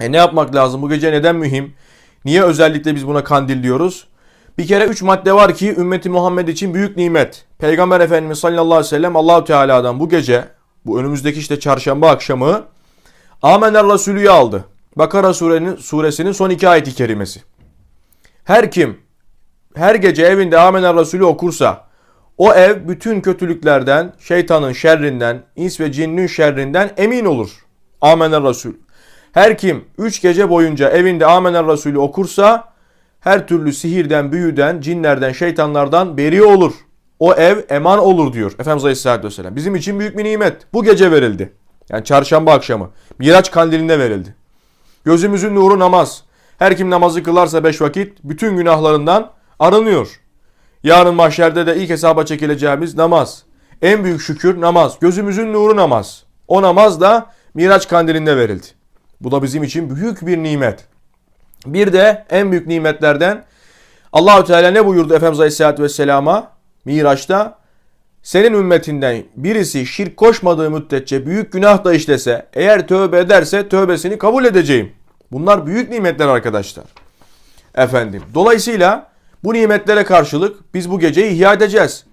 E ne yapmak lazım? Bu gece neden mühim? Niye özellikle biz buna kandil diyoruz? Bir kere üç madde var ki ümmeti Muhammed için büyük nimet. Peygamber Efendimiz sallallahu aleyhi ve sellem Allahu Teala'dan bu gece, bu önümüzdeki işte çarşamba akşamı Amener Resulü'yü aldı. Bakara surenin, suresinin son iki ayeti kerimesi. Her kim her gece evinde Amener Resulü okursa o ev bütün kötülüklerden, şeytanın şerrinden, ins ve cinnin şerrinden emin olur. Amener Resul. Her kim üç gece boyunca evinde Amener Resulü okursa her türlü sihirden, büyüden, cinlerden, şeytanlardan beri olur. O ev eman olur diyor Efendimiz Aleyhisselatü Vesselam. Bizim için büyük bir nimet. Bu gece verildi. Yani çarşamba akşamı. Miraç kandilinde verildi. Gözümüzün nuru namaz. Her kim namazı kılarsa beş vakit bütün günahlarından arınıyor. Yarın mahşerde de ilk hesaba çekileceğimiz namaz. En büyük şükür namaz. Gözümüzün nuru namaz. O namaz da Miraç kandilinde verildi. Bu da bizim için büyük bir nimet. Bir de en büyük nimetlerden Allahü Teala ne buyurdu Efendimiz Aleyhisselatü Vesselam'a Miraç'ta? Senin ümmetinden birisi şirk koşmadığı müddetçe büyük günah da işlese eğer tövbe ederse tövbesini kabul edeceğim. Bunlar büyük nimetler arkadaşlar. Efendim. Dolayısıyla bu nimetlere karşılık biz bu geceyi ihya edeceğiz.